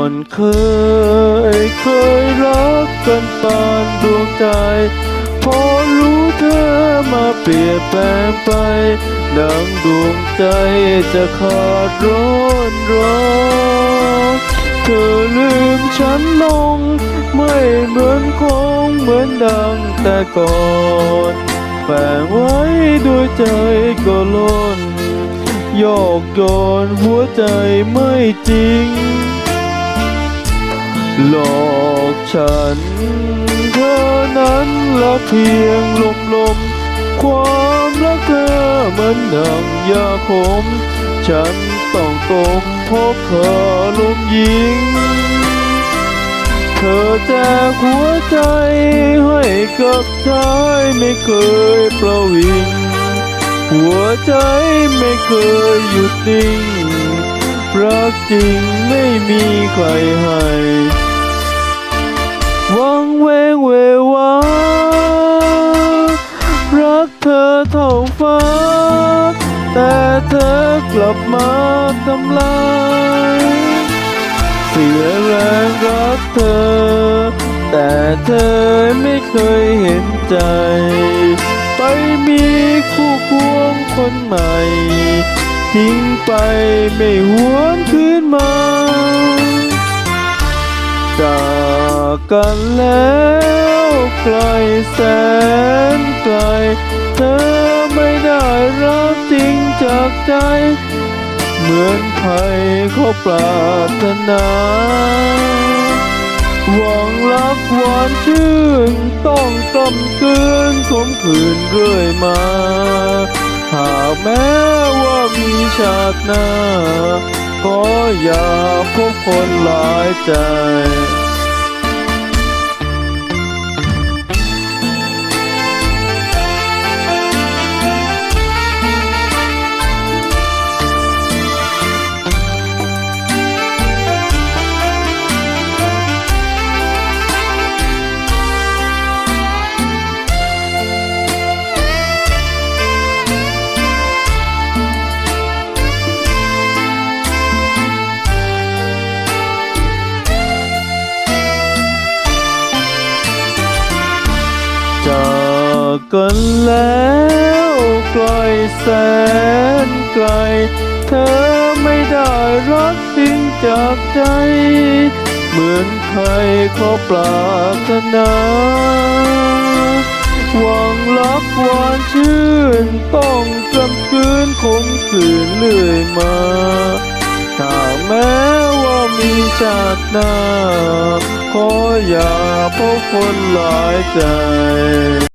อนเคย เคยรักกันปานดวงใจ พอรู้เธอมาเปลี่ยนแปลงไป ดังดวงใจจะขาดร้อนร้อนเธอลืมฉันลง ไม่เหมือนคงเหมือนดังแต่ก่อนแฝงไว้ด้วยใจก็ล้นโยกโยนหัวใจไม่จริง หลอกฉันเธอนั้นละเพียงลมลมๆความรักเธอเหมือนดังยาขม ฉันต้องตกพบเธอลมยิง เธอแจกหัวใจให้กับชายไม่เคยประวิง หัวใจไม่เคยหยุดนิ่งรักจริงไม่มีใครให้ วังเวงเววารักเธอเท่าฟ้า แต่เธอกลับมาทำลายเสียแรงรักเธอ แต่เธอไม่เคยเห็นใจ ไปมีคู่ควงคนใหม่ ทิ้งไปไม่หว กันแล้วไกลแสนไกล เธอไม่ได้รักจริงจากใจ เหมือนใครเขาปรารถนาหวังรักหวานชื่นต้องกลำกืนขมขืนเรื่อยมา หากแม้ว่ามีชาติหน้า ก็อย่าพบคนหลายใจ จากกันแล้วไกลแสนไกล เธอไม่ได้รักจริงจากใจ เหมือนใครเขาปรารถนาหวังรักหวานชื่น ต้องกำกืนคมขืนเรื่อยมาถ้าแม้ว่ามีชาติหน้า ขออย่าพบคนหลายใจ